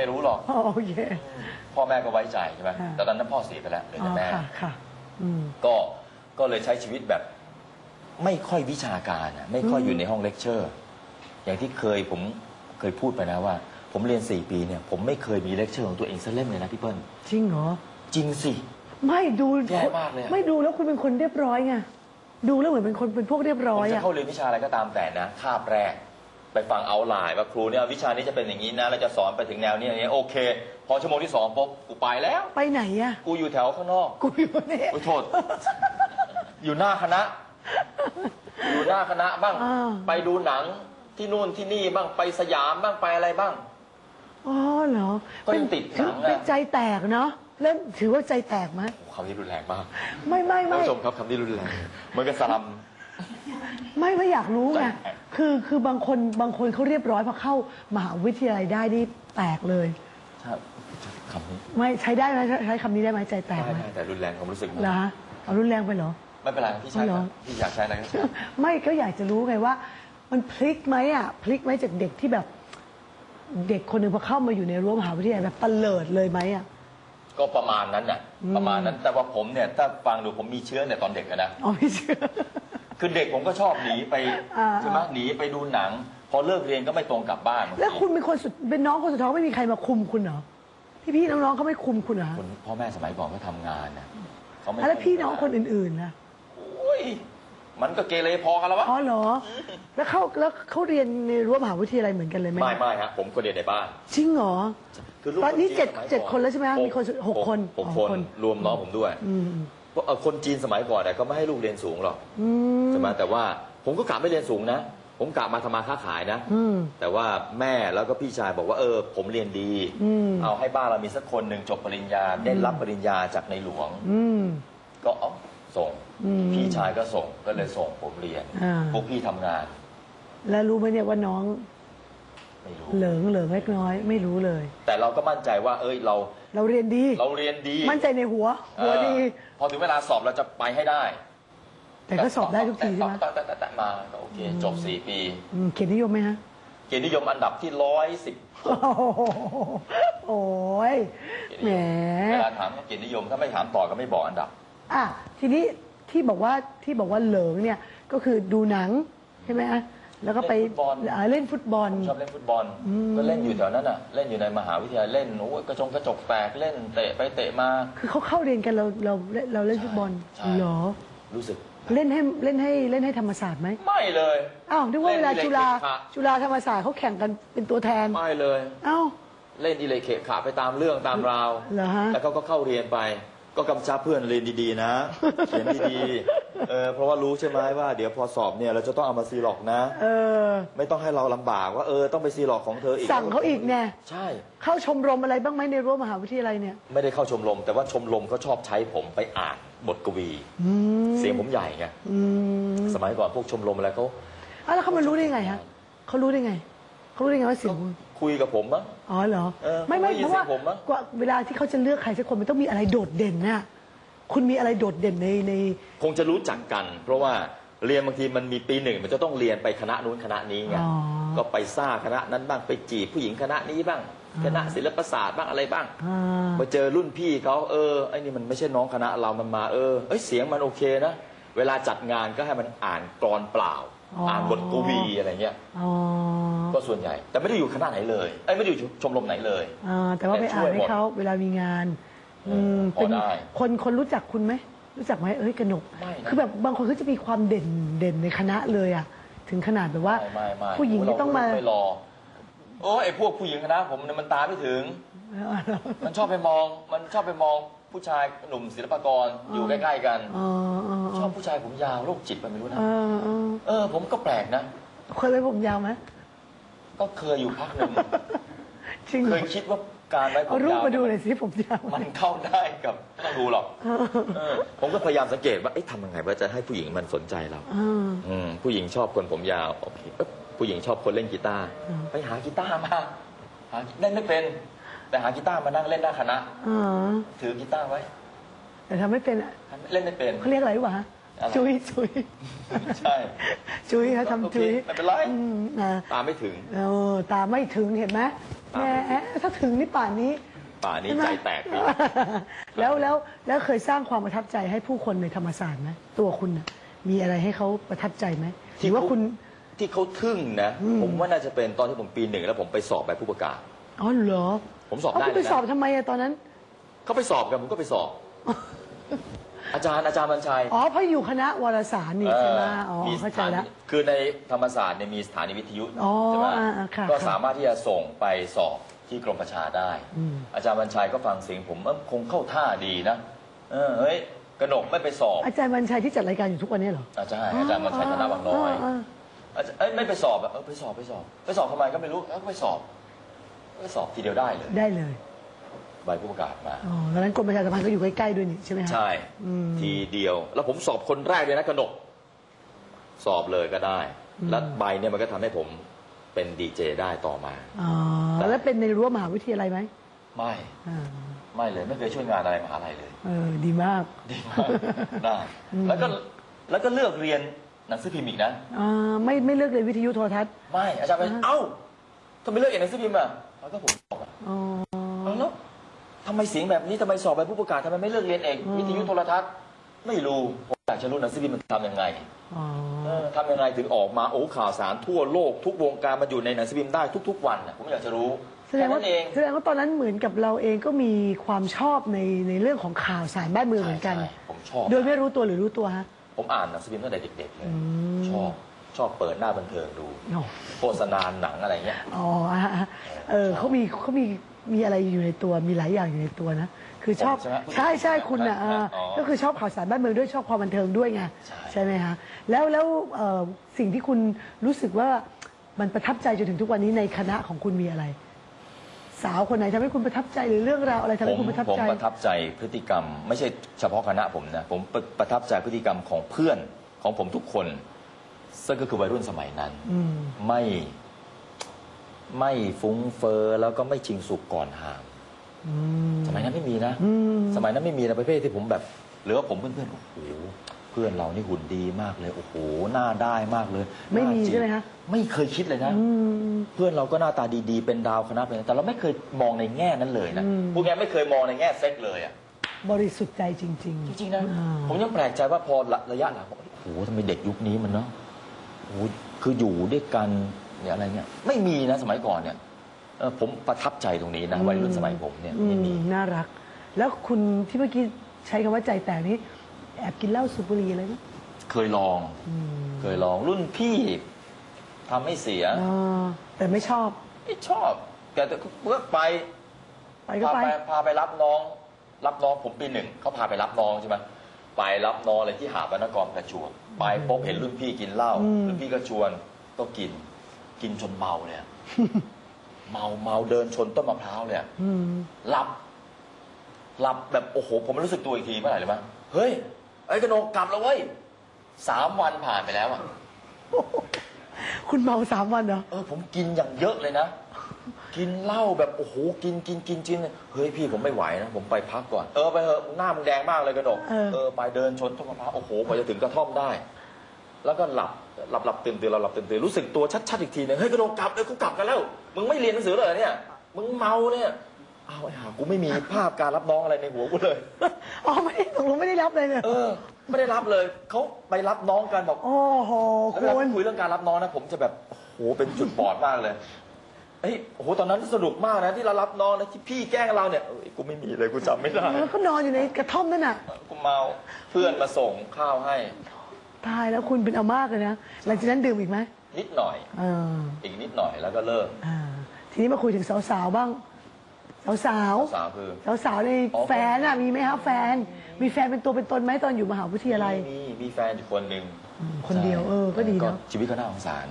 ไม่รู้หรอกอ๋อโอเค พ่อแม่ก็ไว้ใจใช่ไหมค่ะ แต่ตอนนั้นพ่อเสียไปแล้วเหลืออ๋อแต่แม่ ค่ะค่ะอืม ก็ก็เลยใช้ชีวิตแบบไม่ค่อยวิชาการอะไม่ค่อยอยู่ในห้องเลคเชอร์ อย่างที่เคยผมเคยพูดไปนะว่า ผมเรียน 4 ปีเนี่ยผมไม่เคยมีเลคเชอร์ของตัวเองสักเล่มเลยนะพี่เปิ้ลจริงเหรอ จริงสิ ไม่ดูแย่มากเลยอะ ไม่ดูแล้วคุณเป็นคนเรียบร้อยไงดูแล้วเหมือนเป็นคนเป็นพวกเรียบผร้อมยจะอะ เข้าเรียนวิชาอะไรก็ตามแต่นะคาบแรก ไปฟังเอาไลน์ว่าครูเนี่ยวิชานี้จะเป็นอย่างนี้นะแล้วจะสอนไปถึงแนวนี้อย่างนี้โอเค พอชั่วโมงที่สองปุ๊บกูไปแล้ว ไปไหนอะ กูอยู่แถวข้างนอกกูอยู่เนี่ยโอ้ยโทษ อยู่หน้าคณะ อยู่หน้าคณะบ้าง อ่า ไปดูหนังที่นู่นที่นี่บ้างไปสยามบ้างไปอะไรบ้าง อ๋อเหรอก็ยังติดหนังอะ เป็นใจแตกเนาะเล่นถือว่าใจแตกไหมโอ้คำนี้รุนแรงมากไม่ไม่ท่านไม่ ผู้ชมครับคำนี้รุนแรงเหมือนกับสลัม ไม่ไม่อยากรู้ไงใจแตกคือคือบางคนบางคนเขาเรียบร้อยพอเข้ามหาวิทยาลัยได้นี่แตกเลย ครับคำนี้ไม่ใช้ได้ไหมใช้ใช้คำนี้ได้ไหมใจแตกได้ไหมได้แต่รุนแรงความรู้สึกมากเหรอฮะเอารุนแรงไปเหรอ ไม่เป็นไรพี่ใช้อ๋อเหรอพี่อยากใช้อะไรก็ใช้ไม่ก็อยากจะรู้ไงว่า มันพลิกไหมอะพลิกไหมจากเด็กที่แบบ เด็กคนหนึ่งพอเข้ามาอยู่ในรั้วมหาวิทยาลัยแบบตะเลิดเลยไหมอะก็ประมาณนั้นน่ะประมาณนั้นแต่ว่าผมเนี่ยถ้าฟังดูผมมีเชื้อเนี่ยตอนเด็กอะนะ อ๋อไม่เชื่อ คือเด็กผมก็ชอบหนีไปอ่า ใช่ไหมหนีไปดูหนัง พอเลิกเรียนก็ไม่ตรงกลับบ้านบางทีแล้วคุณเป็นคนสุดเป็นน้องคนสุดท้องไม่มีใครมาคุมคุณเหรอพี่พี่ๆน้องๆเขาไม่คุมคุณเหรอคนพ่อแม่สมัยก่อนเขาทำงานนะเขาไม่แล้วพี่น้องคนอื่นๆนะโอ้ยมันก็เกเรพอกันแล้ววะอ๋อเหรอ แล้วเขาแล้วเขาเรียนในรั้วมหาวิทยาลัยเหมือนกันเลยไหมไม่ไม่ฮะผมก็เรียนในบ้าน จริงเหรอ คือลูกตอนนี้คจีเจ็ดสมัยก่อเจ็ดคนแล้วใช่ไหมฮะมีคนสุดหกคนหกอ๋อคนคนรวมน้องผมด้วย อืมเพราะเอ่อ คนจีนสมัยก่อนเนี่ยก็ไม่ให้ลูกเรียนสูงหรอกอืมใช่ไหมแต่ว่าผมก็กะไม่เรียนสูงนะ ผมกะมาทำมาค้าขายนะอืมแต่ว่าแม่แล้วก็พี่ชายบอกว่าเออ ผมเรียนดีอืมเอาให้บ้านเรามีสักคนหนึ่งจบปริญญาได้รับปริญญาจากในหลวงอืมก็เอาส่งอืมพี่ชายก็ส่งก็เลยส่งผมเรียนอ่าพวกพี่ทำงาน แล้วรู้ไหมเนี่ยว่าน้อง ไม่รู้ เหลิงเหลิงเล็กน้อยไม่รู้เลย แต่เราก็มั่นใจว่า เอ้ยเรา เราเรียนดี เราเรียนดีมั่นใจในหัว หัวดี เออพอถึงเวลาสอบเราจะไปให้ได้แต่ก็สอบได้ทุกทีใช่ไหมแต่แต่แต่แต่มาก็โอเค จบสี่ปี อืมเขียนนิยมไหมฮะ เกียรตินิยมอันดับที่ร้อยสิบโอ้โหโอ้ยแหม เวลาถามก็เกียรตินิยมถ้าไม่ถามต่อก็ไม่บอกอันดับ อะทีนี้ที่บอกว่าที่บอกว่าเหลิงเนี่ยก็คือดูหนังใช่ไหมฮะ แล้วก็ไปเล่นฟุตบอล อ่าเล่นฟุตบอล ชอบเล่นฟุตบอลก็เล่นอยู่แถวนั้นอะ เล่นอยู่ในมหาวิทยาลัยเล่นโอ้ยกระจงกระจกแตกเล่นเตะไปเตะมา คือเขาเข้าเรียนกันเราเราเราเล่นฟุตบอลใช่ เหรอรู้สึกเล่นให้เล่นให้เล่นให้ธรรมศาสตร์ไหมไม่เลย อ้าวนึกว่าเวลาเล่นจุฬาเล่นเกะกะจุฬาธรรมศาสตร์เขาแข่งกันเป็นตัวแทนไม่เลย เอ้าเล่นอีเลยเขะขาไปตามเรื่องตามราว เหรอฮะ แล้วเขาก็เข้าเรียนไป ก็กำชับเพื่อนเรียนดีๆนะ เขียนดีๆ เออเพราะว่ารู้ใช่ไหมว่าเดี๋ยวพอสอบเนี่ยเราจะต้องเอามาซีล็อกนะ เออ ไม่ต้องให้เราลำบากว่าเออต้องไปซีล็อกของเธออีกสั่งเขาอีกไงใช่ เข้าชมรมอะไรบ้างไหมในรั้วมหาวิทยาลัยเนี่ย ไม่ได้เข้าชมรม แต่ว่าชมรมเขาชอบใช้ผมไปอ่านบทกวี อืมเสียงผมใหญ่ไงอืมสมัยก่อนพวกชมรมอะไรเขาอ้าวแล้วเขามารู้ได้ไงฮะเขารู้ได้ไงเขารู้ได้ไงว่าเสียงคุณคุยกับผมมั้ง อ๋อเหรอ เออไม่ไม่เขาได้ยิเพนราะว่าเสียงผมมั้งกว่าเวลาที่เขาจะเลือกใครสักคนมันต้องมีอะไรโดดเด่นน่ะ คุณมีอะไรโดดเด่นในใน คงจะรู้จักกัน เพราะว่าเรียนบางทีมันมีปีหนึ่งมันจะต้องเรียนไปคณะนู้นคณะนี้ไงอ๋อก็ไปซ่าคณะนั้นบ้างไปจีบผู้หญิงคณะนี้บ้างคณะศิลปศาสตร์บ้างอะไรบ้างอ่า มาเจอรุ่นพี่เขาเออไอ้นี่มันไม่ใช่น้องคณะเรามันมาเออเอ้ยเสียงมันโอเคนะเวลาจัดงานก็ให้มันอ่านกรอนเปล่าอ่านบทกวีอะไรเงี้ยอ๋อก็ส่วนใหญ่ แต่ไม่ได้อยู่คณะไหนเลยไอ้ยไม่ได้อยู่ชมรมไหนเลย อ่าแต่ว่าไปแต่ช่อ่าวยนให้หมดเขาเวลามีงาน อืมพอได้ คนคนรู้จักคุณไหม รู้จักไหมเอ้ยกนก ไม่นะคือแบบบางคนเขาจะมีความเด่นเด่นในคณะเลยอะถึงขนาดแบบว่า ไม่ไม่ไม่ผู้หญิงเรที่ต้องมาไม่รอโอ้ยไอ้พวกผู้หญิงคณะผมเนี่ยมันตามไม่ถึง มันชอบไปมอง มันชอบไปมองผู้ชายหนุ่มศิลปากรอยู่ใกล้ๆกัน อ๋ออ๋อชอบผู้ชายผมยาวโรคจิตมันไม่รู้นะเออเออเออ ผมก็แปลกนะ เคยไว้ผมยาวไหมก็เคยอยู่พักหนึ่ง จริงเหเครอยคิดว่า การไว้ผมเอารูปยาวมาดูหน่อยสิผมยาวมันเข้าได้กับไม่ต้องดูหรอกเออผมก็พยายามสังเกตว่าเอ๊ะทำยังไงว่าจะให้ผู้หญิงมันสนใจเรา อ่า อืมผู้หญิงชอบคนผมยาวโอเคเอ๊ะผู้หญิงชอบคนเล่นกีตาร์อืม ไปหากีตาร์มาหาเล่นไม่เป็น แต่หากีตาร์มานั่งเล่นหน้าคณะอ๋อถือกีตาร์ไว้ แต่ทำไม่เป็นอะเล่นไม่เป็น เขาเรียกอะไรวะอะไร จุยจุยใช่จุยเขาทำจุยโอเคไม่เป็นไรอืมอ่าตามไม่ถึง เออตาไม่ถึงเห็นไหม แหมถ้าถึงนี่ป่านนี้ป่านี้ใช่ไหมใจแตกดี แล้วแล้วแล้วเคยสร้างความประทับใจให้ผู้คนในธรรมศาสตร์ไหมตัวคุณน่ะมีอะไรให้เขาประทับใจไหมหรือว่าคุณ ที่เขาทึ่งนะผมว่าน่าจะเป็นตอนที่ผมปีหนึ่งแล้วผมไปสอบใบผู้ประกาศ อ๋อเหรอผมสอบเาได้คุณไปเลยนะสอบทำไมอะตอนนั้น เขาไปสอบกันผมก็ไปสอบ อาจารย์อาจารย์บรรชัยอ๋อเพราะอยู่คณะวารสารนี่ใช่ไหมอ๋อมีสเข้าใจถานีแล้ว คือในธรรมศาสตร์เนี่ยมีสถานีวิทยุอ๋อใช่ไหมอ่าอ่าค่ะก็ค่ะสามารถที่จะส่งไปสอบที่กรมประชาได้ อืม อาจารย์บรรชัยก็ฟังเสียงผมเอ้อคงเข้าท่าดีนะเออเฮ้ยกระหนกไม่ไปสอบอาจารย์บรรชัยที่จัดรายการอยู่ทุกวันนี้เหรออาจารย์อาจารย์บรรชัยธนวังน้อยา อาจารย์เอ้ยไม่ไปสอบอะเออไปสอบไปสอบ ไปสอบทำไมก็ไม่รู้แล้วก็ไปสอบ ไปสอบทีเดียวได้เลย ได้เลย ใบผู้ประกาศมาอ๋อตอนนั้นกรมประชาสัมพันธ์ก็อยู่ใกล้ๆด้วยนี่ใช่ไหมฮะใช่อืมทีเดียว แล้วผมสอบคนแรกเลยนะกระหนก สอบเลยก็ได้แล้วใบเนี่ยมันก็ทำให้ผมเป็นดีเจได้ต่อมา อ๋อแล้วเป็นในรั้วมหาวิทยาลัยไหมไม่อ่าไม่เลยไม่เคยช่วยงานอะไรมหาลัยเลย เออดีมาก ดีมากได้แล้วก็แล้วก็เลือกเรียนหนังสือพิมพ์อีกนะ อ่าไม่ไม่เลือกเลยนวิทยุโทรทัศน์ ไม่อาจารย์ไปเอ้าทำไมเลือกเรียนหนังสือพิมพ์อะแล้วก็ผมบอกอะอ๋อ เอาแล้ว ทำไมเสียงแบบนี้ทำไมสอบใบผู้ประกาศทำไมไม่เลือกเรียนเอกวิทยุโทรทัศน์ ไม่รู้ผมอยากจะรู้หนังสือพิมพ์มันทำยังไงอ๋อเออทำยังไงถึงออกมาโอ้ข่าวสารทั่วโลกทุกวงการมันอยู่ในหนังสือพิมพ์ได้ทุก ๆ วันน่ะผมอยากจะรู้แสดงแค่ว่านั้นเอง แสดงว่าตอนนั้นเหมือนกับเราเองก็มีความชอบในในเรื่องของข่าวสารบ้านเมืองเหมือนกัน ใช่ผมชอบโดยไม่รู้ตัวหรือรู้ตัวฮะ ผมอ่านหนังสือพิมพ์ตั้งแต่เด็กๆเลยมชอบชอบเปิดหน้าบันเทิงดูอ๋อโฆษณาหนังอะไรเงี้ย อ๋ออะอะเออเขามีเขามี มีอะไรอยู่ในตัวมีหลายอย่างอยู่ในตัวนะคือชอบผมใช่ไหมใช่ใช่คุณอะอ๋ออ่าก็คือชอบข่าวสารบ้านเมืองด้วยชอบความบันเทิงด้วยไงใช่ ใช่ไหมฮะแล้วแล้วเอ่อสิ่งที่คุณรู้สึกว่ามันประทับใจจนถึงทุกวันนี้ในคณะของคุณมีอะไร สาวคนไหนทำให้คุณประทับใจหรือเรื่องราวอะไรทำผให้มคุณประทับผมใจ ประทับใจพฤติกรรม ไม่ใช่เฉพาะคณะผมนะ ผมประประทับใจพฤติกรรมของเพื่อนของผมทุกคนซึ่งก็คือวัยรุ่นสมัยนั้น อืม ไม่ ไม่ฟุ้งเฟอ้อแล้วก็ไม่ชิงสุกก่อนห่างอืมสมัยนั้นไม่มีนะอืมสมัยนั้นไม่มีนะประเภทที่ผมแบบ หรือว่าผมเพื่อนๆโอ้โหเพื่อนเรานี่หุ่นดีมากเลย โอ้โหหน้าได้มากเลยไม่มีน่าจีบใช่ไหมคะไม่เคยคิดเลยนะอืมเพื่อนเราก็หน้าตาดีๆ เป็นดาวคณะเลยแต่เราไม่เคยมองในแง่นั้นเลยนะอืมพวกแกไม่เคยมองในแง่เซ็กเลยอะบริสุทธิ์ใจจริงจริงๆนะอ่าผมยังแปลกใจว่าพอระยะหลังบอกโอ้โหทำไมเด็กยุคนี้มันเนาะโอ้โหคืออยู่ด้วยกัน เนี่ยอะไรเนี่ยไม่มีนะสมัยก่อนเนี่ยเออผมประทับใจตรงนี้นะวัยรุ่นสมัยผมเนี่ยอืไม่มมี น่ารัก แล้วคุณที่เมื่อกี้ใช้คำว่าใจแตกนี้แอบกินเหล้าสูบบุหรี่อะไรไหมเคยลอง อืมเคยลองรุ่นพี่ทำให้เสียอ่าแต่ไม่ชอบ ไม่ชอบแต่เมื่อไป ไปก็พาไป ไปพาไปรับน้อง รับน้องผมปีหนึ่งเขาพาไปรับน้องใช่ไหมไปรับน้องเลยที่หาดวรรณกรประจวบไปพบเห็นรุ่นพี่กินเหล้าอืม รุ่นพี่ก็ชวนก็กิน กินจนเมาเลยอะ เมาเมาเดินชนต้นมะพร้าวเลยอะอืม หลับ หลับแบบโอ้โห ผมไม่รู้สึกตัวอีกทีเมื่อไหร่เลยมั้ยเฮ้ย ไอ้กระโนกกลับแล้วเว้ยสามวันผ่านไปแล้วอะคุณเมาสามวันเหรอ เออผมกินอย่างเยอะเลยนะ กินเหล้าแบบโอ้โหกินกินกินกินเฮ้ยพี่ผมไม่ไหวนะ ผมไปพักก่อน เออไปเถอะหน้ามึงแดงมากเลยกระดกเออเออไปเดินชนต้นมะพร้าวโอ้โหกว่าจะถึงกระท่อมได้ แล้วก็หลับหลับหลับตื่นตื่นหลับหลับตื่นตื่นรู้สึกตัวชัดๆอีกทีหนึงเฮ้ยกระดกกลับเลยกูกลับกันแล้ว มึงไม่เรียนหนังสือเลยเหรอเนี่ยมึงเมาเนี่ยเอาไอ้ห่ากูไม่มีภาพการรับน้องอะไรในหัวกูเลย อ๋อไม่ได้ตกลงไม่ได้รับเลยเนี่ยเออ ไม่ได้รับเลยเขาไปรับน้องกันบอก โอ้โหแล้วคุเวลาณ คุยเรื่องการรับน้องนะผมจะแบบโอ้โหเป็นจุดบอดมากเลยเอ้ยโอ้โหตอนนั้นสนุกมากนะที่เรารับน้องนะที่พี่แกล้งเราเนี่ยเอ้ยกูไม่มีเลยกูจำไม่ได้ แล้วก็นอนอยู่ในกระท่อมนั่นน่ะ กูเมาเพื่อนมาส่งข้าวให้ ตายแล้วคุณเป็นเอามากเลยนะหลังจากนั้นดื่มอีกไหมนิดหน่อย เอออีกนิดหน่อยแล้วก็เลิก อ่าทีนี้มาคุยถึงสาวๆบ้าง สาวสาวคือๆสาวๆในอ๋อ แฟนอะมีไหมคะแฟน มีแฟนเป็นตัวเป็นตนไหมตอนอยู่มหาวิทยาลัย มีมีแฟนอยู่คนหนึ่งอืมคนเดียวใช่เออก็ดีเนอะ ชีวิตก็น่าสงสาร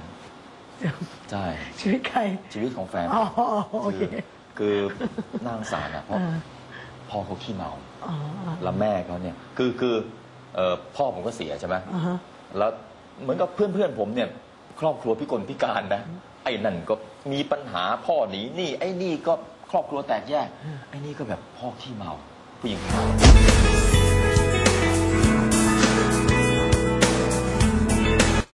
ใช่ชีวิตใครชีวิตของแฟนอ๋อโอเคคือคือน่าสงสารนะเพราะอ่าพ่อเขาขี้เมา อ๋อ แล้วแม่เขาเนี่ยคือคือ เอ่อพ่อผมก็เสียใช่ไหมอ่าฮะ แล้วเหมือนกับเพื่อนเพื่อนๆผมเนี่ยครอบครัวพิกลพิการนะ ไอ้นั่นก็มีปัญหาพ่อหนีหนี่ไอ้นี่ก็ครอบครัวแตกแยกไอ้นี่ก็แบบพ่อขี้เมาผู้หญิงขี้เมา